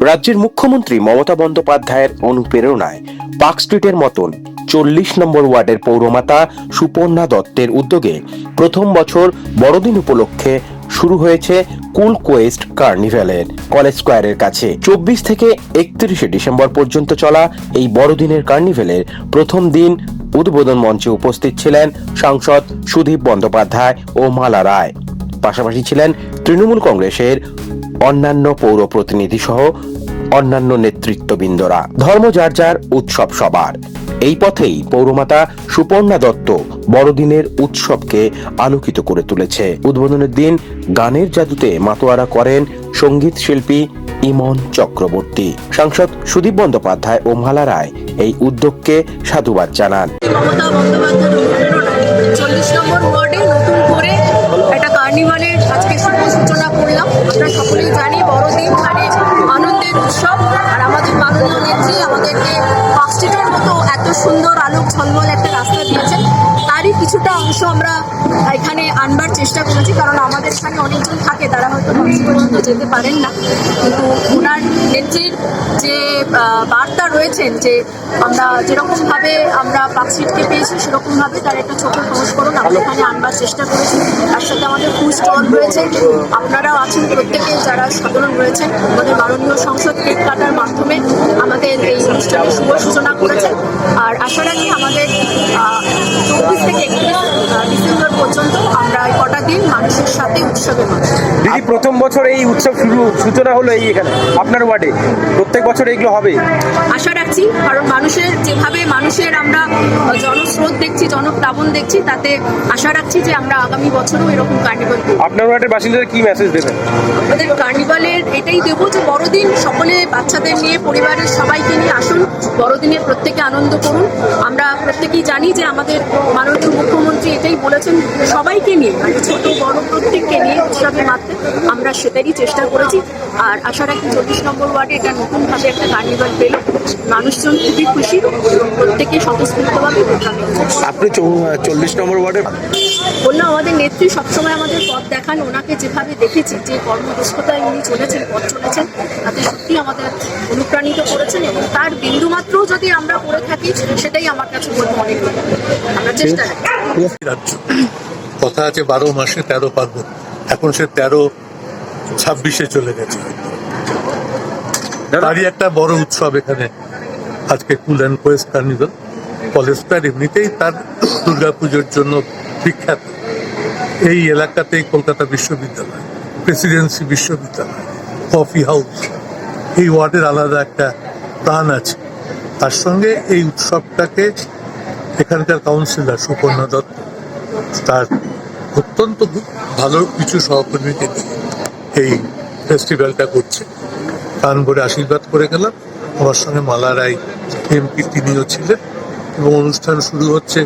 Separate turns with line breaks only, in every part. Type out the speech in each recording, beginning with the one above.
রাজ্যের মুখ্যমন্ত্রী মমতা বন্দ্যোপাধ্যায়ের অনুপ্রেরণায় পার্ক স্ট্রিটের মতন চল্লিশ নম্বর ওয়ার্ডের পৌরমাতা সুপর্ণা দত্তের উদ্যোগে প্রথম বছর বড়দিন উপলক্ষে শুরু হয়েছে কুল কোয়েস্ট কার্নিভ্যালের কলেজ স্কোয়ারের কাছে। চব্বিশ থেকে একত্রিশে ডিসেম্বর পর্যন্ত চলা এই বড়দিনের কার্নিভ্যালের প্রথম দিন উদ্বোধন মঞ্চে উপস্থিত ছিলেন সাংসদ সুদীপ বন্দ্যোপাধ্যায় ও মালা রায়। পাশাপাশি ছিলেন তৃণমূল কংগ্রেসের অন্যান্য পৌর প্রতিনিধি সহ অন্যান্য নেতৃত্ববৃন্দরা। ধর্ম যার যার উৎসব সবার। এই পথেই পৌরমাতা সুপর্ণা দত্ত বড়দিনের উৎসবকে আলোকিত করে তুলেছে। উদ্বোধনের দিন গানের জাদুতে মাতোয়ারা করেন সংগীত শিল্পী ইমন চক্রবর্তী। সাংসদ সুদীপ বন্দ্যোপাধ্যায় ও মালা রায় এই উদ্যোগকে সাধুবাদ জানান।
আমরা সকলেই জানি বড়দিন মানে আনন্দের উৎসব। আর আমাদের মাননীয় নেত্রী আমাদেরকে পাঁচটিটার মতো এত সুন্দর আলোক ঝলমল একটা কিছুটা অংশ আমরা এখানে আনবার চেষ্টা করেছি কারণ আমাদের এখানে অনেকজন থাকে তারা হয়তো মঞ্চ পর্যন্ত যেতে পারেন না। কিন্তু ওনার নেত্রীর যে বার্তা রয়েছেন যে আমরা যেরকমভাবে আমরা পার্কশিটকে পেয়েছি সেরকমভাবে তার একটা ছোট সংস্করণ আমরা এখানে আনবার চেষ্টা করেছি। তার সাথে আমাদের ফুড স্টল রয়েছে। আপনারাও আছেন প্রত্যেকে যারা সাধারণ রয়েছেন আমাদের মাননীয় সংসদ কেক কাটার মাধ্যমে আমাদের এই অনুষ্ঠানের শুভ সূচনা করেছেন। আর আশা রাখি আমাদের চব্বিশ থেকে একত্রিশ ডিসেম্বর পর্যন্ত আমরা এই কটা দিন মানুষের সাথে উৎসবে
দিদি প্রথম বছর এই উৎসব শুরু সূচনা হলো এই এখানে আপনার ওয়ার্ডে। প্রত্যেক বছর এইগুলো হবে।
আশা রাখছি কারণ মানুষের যেভাবে মানুষের আমরা জনস্রোত দেখছি জনপ্লাবন দেখছি তাতে আশা রাখছি যে আমরা আগামী বছরও এরকম কার্নিভাল
আপনার ওয়ার্ডের বাসিন্দারা কি মেসেজ দেবেন?
আমাদের কার্নিভালের এটাই দেবো যে বড়দিন সকলে বাচ্চাদের নিয়ে পরিবারের সবাইকে নিয়ে আসুন বড়দিনে প্রত্যেকে আনন্দ করুন। আমরা প্রত্যেকেই জানি যে আমাদের মাননীয় মুখ্যমন্ত্রী এটাই বলেছেন, সবাইকে নিয়ে মানে ছোট, বড় প্রত্যেককে নিয়ে উৎসবে মারতে আমরা সেটারই চেষ্টা করেছি। আর আশা রাখি চব্বিশ নম্বর ওয়ার্ডে এটা নতুনভাবে একটা কার্নিভাল পেল। মানুষজন খুবই খুশি। প্রত্যেকে স্বতঃস্ফূর্তভাবে করছে
আপনি চল্লিশ নম্বর ওয়ার্ডে?
বললাম আমাদের নেত্রী সবসময় আমাদের পথ দেখান ওনাকে যেভাবে দেখেছি যে কর্মদক্ষতায় উনি চলেছেন পথ চলেছেন তাতে সত্যি আমাদের অনুপ্রাণিত করেছেন এবং তার বিন্দুমাত্রও যদি আমরা করে থাকি সেটাই আমার কাছে বলব অনেক। আমরা চেষ্টা
কথা আছে বারো মাসে তেরো পার্বণ। এখন সে তেরো ছাব্বিশে চলে গেছে। তারই একটা বড় উৎসব এখানে। আজকে cool and quest carnival. College square এমনিতেই তার দুর্গাপুজোর জন্য বিখ্যাত। এই এলাকাতেই কলকাতা বিশ্ববিদ্যালয়, প্রেসিডেন্সি বিশ্ববিদ্যালয়, কফি হাউস, এই ওয়ার্ডের আলাদা একটা প্রাণ আছে। তার সঙ্গে এই উৎসবটাকে এখানকার কাউন্সিলর সুপর্ণা দত্ত, তার অত্যন্ত ভালো কিছু সহকর্মীকে এই ফেস্টিভ্যালটা করছে। কান ভরে আশীর্বাদ করে গেলাম। আমার সঙ্গে মালা রায় এমপি তিনিও ছিলেন এবং অনুষ্ঠান শুরু হচ্ছে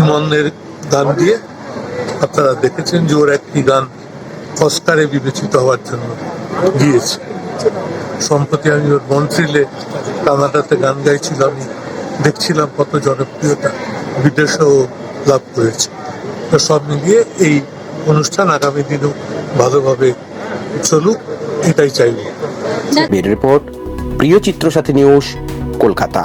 ইমনের গান দিয়ে। আপনারা দেখেছেন যে ওর একটি গান অস্কারে বিবেচিত হওয়ার জন্য গিয়েছে। সম্প্রতি আমি ওর মন্ট্রিলে কানাডাতে গান গাইছিল আমি দেখছিলাম কত জনপ্রিয়তা বিদেশেও লাভ করেছে। তো সব মিলিয়ে এই অনুষ্ঠান আগামী দিনেও ভালোভাবে চলুক এটাই চাইব।
রিপোর্ট প্রিয় চিত্র সাথী নিউজ কলকাতা।